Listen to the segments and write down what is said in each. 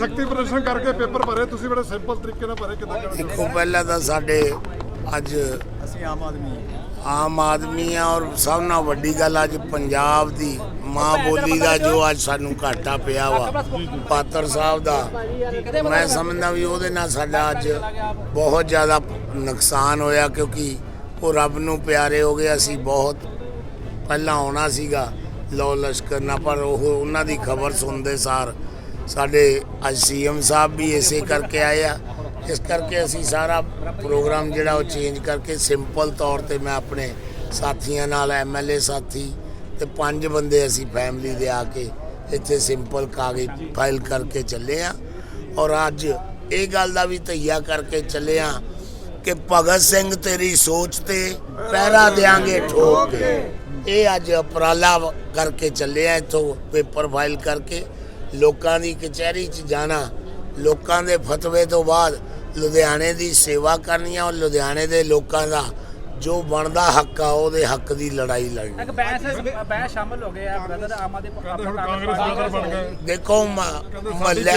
ਸ਼ਕਤੀ ਪ੍ਰਦਰਸ਼ਨ ਕਰਕੇ ਪੇਪਰ ਭਰੇ ਤੁਸੀਂ ਬੜੇ ਸਿੰਪਲ ਤਰੀਕੇ ਨਾਲ ਭਰੇ ਕਿਦਾਂ ਕਰਦੇ ਦੇਖੋ ਪਹਿਲਾਂ ਤਾਂ ਸਾਡੇ ਅੱਜ ਅਸੀਂ ਆਮ ਆਦਮੀ ਆਮ ਆਦਮੀ ਆ ਔਰ ਸਭ ਨਾਲ ਵੱਡੀ ਗੱਲ ਅੱਜ ਪੰਜਾਬ ਦੀ ਮਾਂ ਬੋਲੀ ਦਾ ਜੋ ਅੱਜ ਸਾਨੂੰ ਘਾਟਾ ਪਿਆ ਵਾ ਪਾਤਰ ਸਾਹਿਬ ਦਾ ਮੈਂ ਸਮਝਦਾ ਵੀ ਉਹਦੇ ਨਾਲ ਸਾਡਾ ਅੱਜ ਬਹੁਤ ਜ਼ਿਆਦਾ ਨੁਕਸਾਨ ਹੋਇਆ ਕਿਉਂਕਿ ਉਹ ਰੱਬ ਨੂੰ ਪਿਆਰੇ ਹੋ ਗਏ ਅਸੀਂ ਬਹੁਤ ਪਹਿਲਾਂ ਆਉਣਾ ਸੀਗਾ ਲੋ ਲਸ਼ਕਰ ਨਾਲ ਪਰ ਉਹ ਉਹਨਾਂ ਦੀ ਖਬਰ ਸੁਣਦੇ ਸਾਰ ਸਾਡੇ ਅੱਜ ਸੀਐਮ ਸਾਹਿਬ ਵੀ ਇਸੇ ਕਰਕੇ ਆਏ ਆ। ਇਸ ਕਰਕੇ ਅਸੀਂ ਸਾਰਾ ਪ੍ਰੋਗਰਾਮ ਜਿਹੜਾ ਉਹ ਚੇਂਜ ਕਰਕੇ ਸਿੰਪਲ ਤੌਰ ਤੇ ਮੈਂ ਆਪਣੇ ਸਾਥੀਆਂ ਨਾਲ ਐਮਐਲਏ ਸਾਥੀ ਤੇ ਪੰਜ ਬੰਦੇ ਅਸੀਂ ਫੈਮਿਲੀ ਦੇ ਆ ਕੇ ਇੱਥੇ ਸਿੰਪਲ ਕਾਗਜ਼ ਫਾਈਲ ਕਰਕੇ ਚੱਲੇ ਆ। ਔਰ ਅੱਜ ਇਹ ਗੱਲ ਦਾ ਵੀ ਤਈਆ ਕਰਕੇ ਚੱਲੇ ਆ ਕਿ ਭਗਤ ਸਿੰਘ ਤੇਰੀ ਸੋਚ ਤੇ ਪਹਿਰਾ ਦੇਾਂਗੇ ਠੋਕ ਕੇ। ਇਹ ਅੱਜ ਉਪਰਾਲਾ ਕਰਕੇ ਚੱਲੇ ਆ ਇੱਥੋਂ ਪੇਪਰ ਫਾਈਲ ਕਰਕੇ। ਲੋਕਾਂ ਦੀ ਕਚਹਿਰੀ 'ਚ ਜਾਣਾ ਲੋਕਾਂ ਦੇ ਫਤਵੇ ਤੋਂ ਬਾਅਦ ਲੁਧਿਆਣੇ ਦੀ ਸੇਵਾ ਕਰਨੀ ਆ ਔਰ ਲੁਧਿਆਣੇ ਦੇ ਲੋਕਾਂ ਦਾ ਜੋ ਬਣਦਾ ਹੱਕ ਆ ਉਹਦੇ ਹੱਕ ਦੀ ਲੜਾਈ ਲੜਨੀ ਇੱਕ ਬੈਂਸ ਬੈਂਸ ਸ਼ਾਮਲ ਹੋ ਗਏ ਆ ਬ੍ਰਦਰ ਆਮ ਆਦਮੀ ਗਏ ਦੇਖੋ ਮੱਲਾ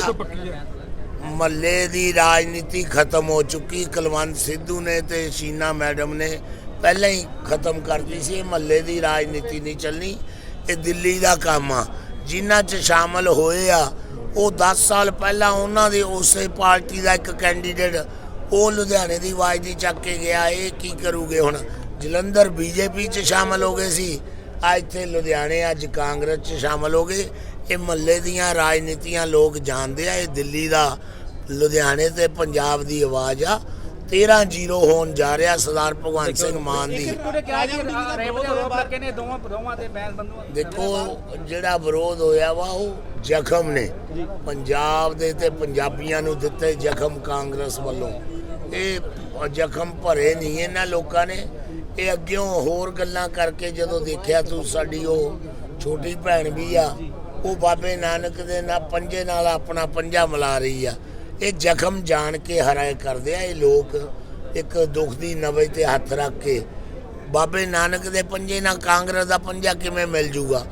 ਮੱਲੇ ਦੀ ਰਾਜਨੀਤੀ ਖਤਮ ਹੋ ਚੁੱਕੀ ਕੁਲਵੰਤ ਸਿੱਧੂ ਨੇ ਤੇ ਸ਼ੀਨਾ ਮੈਡਮ ਨੇ ਪਹਿਲਾਂ ਹੀ ਖਤਮ ਕਰਤੀ ਸੀ ਮੱਲੇ ਦੀ ਰਾਜਨੀਤੀ ਨਹੀਂ ਚੱਲਣੀ ਇਹ ਦਿੱਲੀ ਦਾ ਕੰਮ ਆ। ਜਿਨ੍ਹਾਂ 'ਚ ਸ਼ਾਮਲ ਹੋਏ ਆ, ਉਹ 10 ਸਾਲ ਪਹਿਲਾਂ ਉਹਨਾਂ ਦੇ ਉਸੇ ਪਾਰਟੀ ਦਾ ਇੱਕ ਕੈਂਡੀਡੇਟ ਉਹ ਲੁਧਿਆਣੇ ਦੀ ਆਵਾਜ਼ ਦੀ ਚੱਕ ਕੇ ਗਿਆ, ਇਹ ਕੀ ਕਰੂਗੇ ਹੁਣ? ਜਲੰਧਰ ਬੀਜੇਪੀ 'ਚ ਸ਼ਾਮਲ ਹੋ ਗਏ ਸੀ ਅੱਜ ਇੱਥੇ ਲੁਧਿਆਣੇ ਅੱਜ ਕਾਂਗਰਸ 'ਚ ਸ਼ਾਮਲ ਹੋ ਗਏ। ਇਹ ਮੱਲੇ ਦੀਆਂ ਰਾਜਨੀਤੀਆਂ ਲੋਕ ਜਾਣਦੇ ਆ, ਇਹ ਦਿੱਲੀ ਦਾ, ਲੁਧਿਆਣੇ ਤੇ ਪੰਜਾਬ ਦੀ ਆਵਾਜ਼ ਆ। 13-0 ਹੋਣ ਜਾ ਰਿਹਾ ਸਰਦਾਰ ਭਗਵੰਤ ਸਿੰਘ ਮਾਨ ਦੀ। ਦੇਖੋ ਜਿਹੜਾ ਵਿਰੋਧ ਹੋਇਆ ਵਾ ਉਹ ਜ਼ਖਮ ਨੇ। ਪੰਜਾਬ ਦੇ ਤੇ ਪੰਜਾਬੀਆਂ ਨੂੰ ਦਿੱਤੇ ਜ਼ਖਮ ਕਾਂਗਰਸ ਵੱਲੋਂ। ਇਹ ਜ਼ਖਮ ਭਰੇ ਨਹੀਂ ਇਹਨਾਂ ਲੋਕਾਂ ਨੇ। ਇਹ ਅੱਗਿਓਂ ਹੋਰ ਗੱਲਾਂ ਕਰਕੇ ਜਦੋਂ ਦੇਖਿਆ ਤੂੰ ਸਾਡੀ ਉਹ ਛੋਟੀ ਭੈਣ ਵੀ ਆ ਉਹ ਬਾਬੇ ਨਾਨਕ ਦੇ ਨਾਲ ਪੰਜੇ ਨਾਲ ਆਪਣਾ ਪੰਜਾ ਮਿਲਾ ਰਹੀ ਆ। ਇਹ ਜ਼ਖਮ ਜਾਣ ਕੇ ਹਰਾਏ ਕਰਦੇ ਆ, ਇਹ ਲੋਕ ਇੱਕ ਦੁੱਖ ਦੀ ਨਵੇ ਤੇ ਹੱਥ ਰੱਖ ਕੇ, ਬਾਬੇ ਨਾਨਕ ਦੇ ਪੰਜੇ ਨਾਲ ਕਾਂਗਰਸ ਦਾ ਪੰਜਾ ਕਿਵੇਂ ਮਿਲ ਜੂਗਾ?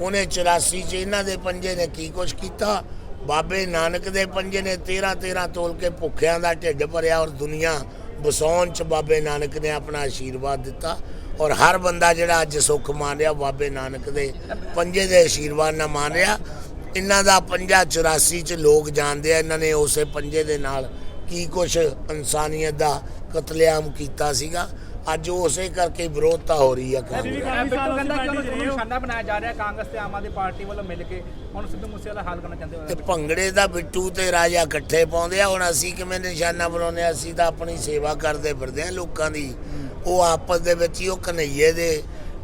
ਉਹਨੇ 84 ਚ ਇਹਨਾਂ ਦੇ ਪੰਜੇ ਨੇ ਕੀ ਕੁਛ ਕੀਤਾ? ਬਾਬੇ ਨਾਨਕ ਦੇ ਪੰਜੇ ਨੇ 13 13 ਤੋਲ ਕੇ ਭੁੱਖਿਆਂ ਦਾ ਢਿੱਡ ਭਰਿਆ ਔਰ ਦੁਨੀਆ ਬਸੌਣ ਚ ਬਾਬੇ ਨਾਨਕ ਨੇ ਆਪਣਾ ਆਸ਼ੀਰਵਾਦ ਦਿੱਤਾ ਔਰ ਹਰ ਬੰਦਾ ਜਿਹੜਾ ਅੱਜ ਸੁੱਖ ਮਾਣ ਰਿਹਾ, ਬਾਬੇ ਨਾਨਕ ਦੇ ਪੰਜੇ ਦੇ ਆਸ਼ੀਰਵਾਦ ਨਾਲ ਮਾਣ ਰਿਹਾ। ਇਹਨਾਂ ਦਾ ਪੰਜਾ 84 ਚ ਲੋਕ ਜਾਣਦੇ ਆ ਇਹਨਾਂ ਨੇ ਉਸੇ ਪੰਜੇ ਦੇ ਨਾਲ ਕੀ ਕੁਛ ਇਨਸਾਨੀਅਤ ਦਾ ਕਤਲੇਆਮ ਕੀਤਾ ਸੀਗਾ। ਅੱਜ ਉਸੇ ਕਰਕੇ ਵਿਰੋਧਤਾ ਹੋ ਰਹੀ ਆ ਕਾਂਗਰਸ ਬਿੱਟੂ ਕਹਿੰਦਾ ਕਿ ਉਹਨੂੰ ਉਹਨੂੰ ਨਿਸ਼ਾਨਾ ਬਣਾਇਆ ਜਾ ਰਿਹਾ ਕਾਂਗਰਸ ਤੇ ਆਮ ਆਦਮੀ ਪਾਰਟੀ ਵੱਲੋਂ ਮਿਲ ਕੇ। ਹੁਣ ਸਿੱਧੂ ਮੂਸੇ ਵਾਲਾ ਹੱਲ ਕਰਨਾ ਚਾਹੁੰਦੇ ਤੇ ਭੰਗੜੇ ਦਾ ਬਿੱਟੂ ਤੇ ਰਾਜਾ ਇਕੱਠੇ ਪਾਉਂਦੇ ਆ ਹੁਣ ਅਸੀਂ ਕਿਵੇਂ ਨਿਸ਼ਾਨਾ ਬਣਾਉਂਦੇ ਆ? ਅਸੀਂ ਤਾਂ ਆਪਣੀ ਸੇਵਾ ਕਰਦੇ ਫਿਰਦੇ ਆ ਲੋਕਾਂ ਦੀ। ਉਹ ਆਪਸ ਦੇ ਵਿੱਚ ਹੀ ਉਹ ਕਨਈਏ ਦੇ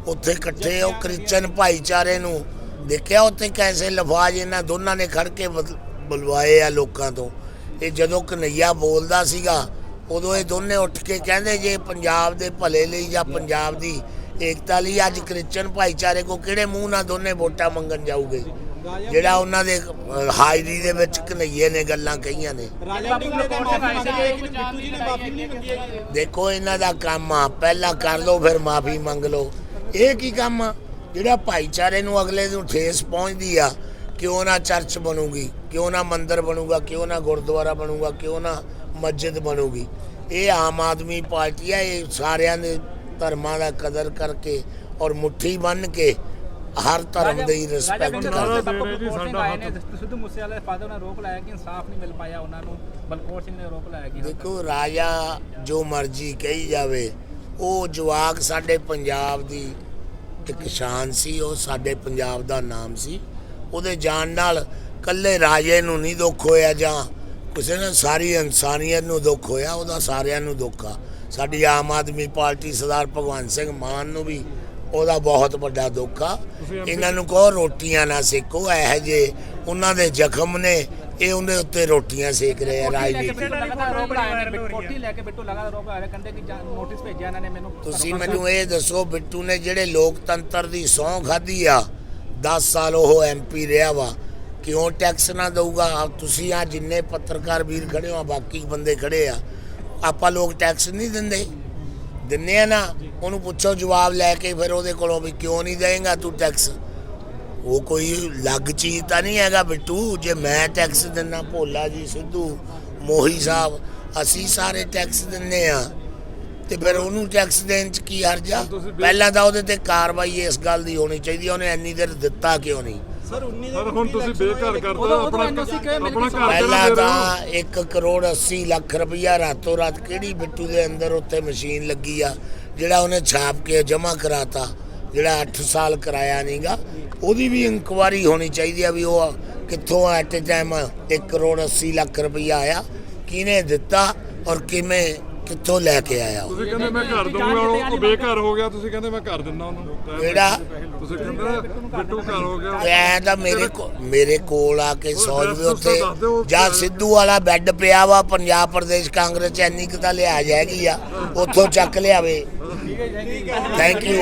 ਉੱਥੇ ਇਕੱਠੇ ਉਹ ਕ੍ਰਿਸਚਨ ਭਾਈਚਾਰੇ ਨੂੰ ਦੇਖਿਆ ਉੱਥੇ ਕੈਸੇ ਲਫਾਜ਼ ਇਹਨਾਂ ਦੋਨਾਂ ਨੇ ਖੜ ਕੇ ਬੁਲਵਾਏ ਆ ਲੋਕਾਂ ਤੋਂ। ਇਹ ਜਦੋਂ ਕਨਈਆ ਬੋਲਦਾ ਸੀਗਾ ਉਦੋਂ ਇਹ ਦੋਨੇ ਉੱਠ ਕੇ ਕਹਿੰਦੇ ਜੇ ਪੰਜਾਬ ਦੇ ਭਲੇ ਲਈ ਜਾਂ ਪੰਜਾਬ ਦੀ ਏਕਤਾ ਲਈ ਅੱਜ ਕ੍ਰਿਸਚਨ ਭਾਈਚਾਰੇ ਕੋ ਕਿਹੜੇ ਮੂੰਹ ਨਾਲ ਦੋਨੇ ਵੋਟਾਂ ਮੰਗਣ ਜਾਊਗੇ? ਜਿਹੜਾ ਉਹਨਾਂ ਦੇ ਹਾਜ਼ਰੀ ਦੇ ਵਿੱਚ ਕਨਈਏ ਨੇ ਗੱਲਾਂ ਕਹੀਆਂ ਨੇ। ਦੇਖੋ ਇਹਨਾਂ ਦਾ ਕੰਮ ਆ। ਪਹਿਲਾਂ ਕਰ ਲਓ ਫਿਰ ਮਾਫੀ ਮੰਗ ਲਓ। ਇਹ ਕੀ ਕੰਮ ਆ? ਜਿਹੜਾ ਭਾਈਚਾਰੇ ਨੂੰ ਅਗਲੇ ਨੂੰ ਠੇਸ ਪਹੁੰਚਦੀ ਆ ਕਿਉਂ ਨਾ ਚਰਚ ਬਣੂਗੀ ਕਿਉਂ ਨਾ ਮੰਦਿਰ ਬਣੂਗਾ ਕਿਉਂ ਨਾ ਗੁਰਦੁਆਰਾ ਬਣੂਗਾ ਕਿਉਂ ਨਾ ਮਸਜਿਦ ਬਣੂਗੀ। ਇਹ ਆਮ ਆਦਮੀ ਪਾਰਟੀ ਆ ਇਹ ਸਾਰਿਆਂ ਦੇ ਧਰਮਾਂ ਦਾ ਕਦਰ ਕਰਕੇ ਔਰ ਮੁੱਠੀ ਬੰਨ ਕੇ ਹਰ ਧਰਮ ਦੀ ਰਿਸਪੈਕਟ ਰਾਜਾ ਕਰ ਬਾਪੂ ਦੇ ਰਹੇ ਜੀ, ਬਲਕੌਰ ਸਿੰਘ ਸਾਡਾ ਆਏ ਨੇ ਸਿੱਧੂ ਮੂਸੇ ਵਾਲੇ ਫਾਦਰ ਨੇ ਆਰੋਪ ਲਾਇਆ ਕਿ ਇਨਸਾਫ ਨਹੀਂ ਮਿਲ ਪਾਇਆ ਉਹਨਾਂ ਨੂੰ ਬਲਕੌਰ ਸਿੰਘ ਨੇ ਆਰੋਪ ਲਾਇਆ ਕਿ ਦੇਖੋ ਰਾਜਾ ਜੋ ਮਰਜ਼ੀ ਕਹੀ ਜਾਵੇ ਉਹ ਜਵਾਕ ਸਾਡੇ ਪੰਜਾਬ ਦੀ ਇੱਕ ਸ਼ਾਨ ਸੀ ਉਹ ਸਾਡੇ ਪੰਜਾਬ ਦਾ ਨਾਮ ਸੀ। ਉਹਦੇ ਜਾਣ ਨਾਲ ਕੱਲੇ ਰਾਜੇ ਨੂੰ ਨਹੀਂ ਦੁੱਖ ਹੋਇਆ ਜਾਂ ਕਿਸੇ ਨੇ ਸਾਰੀ ਇਨਸਾਨੀਅਤ ਨੂੰ ਦੁੱਖ ਹੋਇਆ ਉਹਦਾ ਸਾਰਿਆਂ ਨੂੰ ਦੁੱਖ ਆ। ਸਾਡੀ ਆਮ ਆਦਮੀ ਪਾਰਟੀ ਸਰਦਾਰ ਭਗਵੰਤ ਸਿੰਘ ਮਾਨ ਨੂੰ ਵੀ ਉਹਦਾ ਬਹੁਤ ਵੱਡਾ ਦੁੱਖ ਆ। ਇਹਨਾਂ ਨੂੰ ਕਹੋ ਰੋਟੀਆਂ ਨਾ ਸੇਕੋ ਇਹੋ ਜੇ ਉਹਨਾਂ ਦੇ ਜ਼ਖਮ ਨੇ ਇਹ ਉਹਦੇ ਉੱਤੇ ਰੋਟੀਆਂ ਸੇਕ ਰਹੇ ਆ ਰਾਜਨੀਤੀ। ਲੈ ਕੇ ਬਿੱਟੂ ਲਗਾਤਾਰ ਆਰੋਪ ਲਾ ਰਹੇ ਕਹਿੰਦੇ ਕਿ ਨੋਟਿਸ ਭੇਜਿਆ ਇਹਨਾਂ ਨੇ ਮੈਨੂੰ। ਤੁਸੀਂ ਮੈਨੂੰ ਇਹ ਦੱਸੋ ਬਿੱਟੂ ਨੇ ਜਿਹੜੇ ਲੋਕਤੰਤਰ ਦੀ ਸਹੁੰ ਖਾਧੀ ਆ 10 ਸਾਲ ਉਹ ਐਮਪੀ ਰਿਹਾ ਵਾ ਕਿਉਂ ਟੈਕਸ ਨਾ ਦਊਗਾ? ਤੁਸੀਂ ਆ ਜਿੰਨੇ ਪੱਤਰਕਾਰ ਵੀਰ ਖੜੇ ਹੋ ਆ ਬਾਕੀ ਬੰਦੇ ਖੜੇ ਆ ਆਪਾਂ ਲੋਕ ਟੈਕਸ ਨਹੀਂ ਦਿੰਦੇ। ਦਿੰਨੇ ਆ ਨਾ ਉਹਨੂੰ ਪੁੱਛੋ ਜਵਾਬ ਲੈ ਕੇ ਫਿਰ ਉਹਦੇ ਕੋਲੋਂ ਵੀ ਕਿਉਂ ਨਹੀਂ ਦੇਂਗਾ ਤੂੰ ਟੈਕਸ? ਉਹ ਕੋਈ ਲੱਗ ਚੀਜ਼ ਤਾਂ ਨਹੀਂ ਹੈਗਾ ਬਿੱਟੂ। ਜੇ ਮੈਂ ਟੈਕਸ ਦਿੰਨਾ ਭੋਲਾ ਜੀ ਸਿੱਧੂ ਮੋਹੀ ਸਾਹਿਬ ਅਸੀਂ ਸਾਰੇ ਟੈਕਸ ਦਿੰਨੇ ਆ ਤੇ ਫਿਰ ਉਹਨੂੰ ਟੈਕਸ ਦੇਣ ਚ ਕੀ ਹਰਜਾ ਪਹਿਲਾਂ ਤਾਂ ਉਹਦੇ ਤੇ ਕਾਰਵਾਈ ਇਸ ਗੱਲ ਦੀ ਹੋਣੀ ਚਾਹੀਦੀ ਉਹਨੇ ਇੰਨੀ ਦੇਰ ਦਿੱਤਾ ਕਿਉਂ ਨਹੀਂ? ਪਰ ਹੁਣ ਤੁਸੀਂ ਬੇਘਰ ਕਰਦੇ ਆਪਣਾ ਆਪਣਾ ਘਰ ਪਹਿਲਾਂ ਦੇ ਤਾਂ 1 ਕਰੋੜ 80 ਲੱਖ ਰੁਪਈਆ ਰਾਤੋਂ ਰਾਤ ਕਿਹੜੀ ਬਿੱਟੂ ਦੇ ਅੰਦਰ ਉੱਤੇ ਮਸ਼ੀਨ ਲੱਗੀ ਆ ਜਿਹੜਾ ਉਹਨੇ ਛਾਪ ਕੇ ਜਮ੍ਹਾਂ ਕਰਾਤਾ? ਜਿਹੜਾ 8 ਸਾਲ ਕਰਾਇਆ ਨਹੀਂਗਾ ਉਹਦੀ ਵੀ ਇਨਕੁਆਰੀ ਹੋਣੀ ਚਾਹੀਦੀ ਆ ਵੀ ਉਹ ਕਿੱਥੋਂ ਐਟ ਟਾਈਮ 1 ਕਰੋੜ 80 ਲੱਖ ਰੁਪਈਆ ਆਇਆ ਕਿਹਨੇ ਦਿੱਤਾ ਔਰ ਕਿਵੇਂ ਕਿੱਥੋਂ ਲੈ ਕੇ ਆਇਆ ਉਹ? ਤੁਸੀਂ ਕਹਿੰਦੇ ਮੈਂ ਘਰ ਦਊਂਗਾ ਉਹ ਬੇਘਰ ਹੋ ਗਿਆ ਤੁਸੀਂ ਕਹਿੰਦੇ ਮੈਂ ਘਰ ਦਿੰਦਾ ਉਹਨੂੰ। ਕਿਹੜਾ? ਤੁਸੀਂ ਕਹਿੰਦੇ ਬਿੱਟੂ ਘਰ ਹੋ ਗਿਆ। ਐ ਤਾਂ ਮੇਰੇ ਮੇਰੇ ਕੋਲ ਆ ਕੇ ਸੌ ਰੁਪਏ ਉੱਥੇ ਦੱਸ ਦਿਓ। ਜਾਂ ਸਿੱਧੂ ਵਾਲਾ ਬੈੱਡ ਪਿਆ ਵਾ ਪੰਜਾਬ ਪ੍ਰਦੇਸ਼ ਕਾਂਗਰਸ ਇੰਨੀ ਕੁ ਤਾਂ ਲਿਆ ਜਾਏਗੀ ਆ ਉੱਥੋਂ ਚੱਕ ਲਿਆਵੇ। Thank you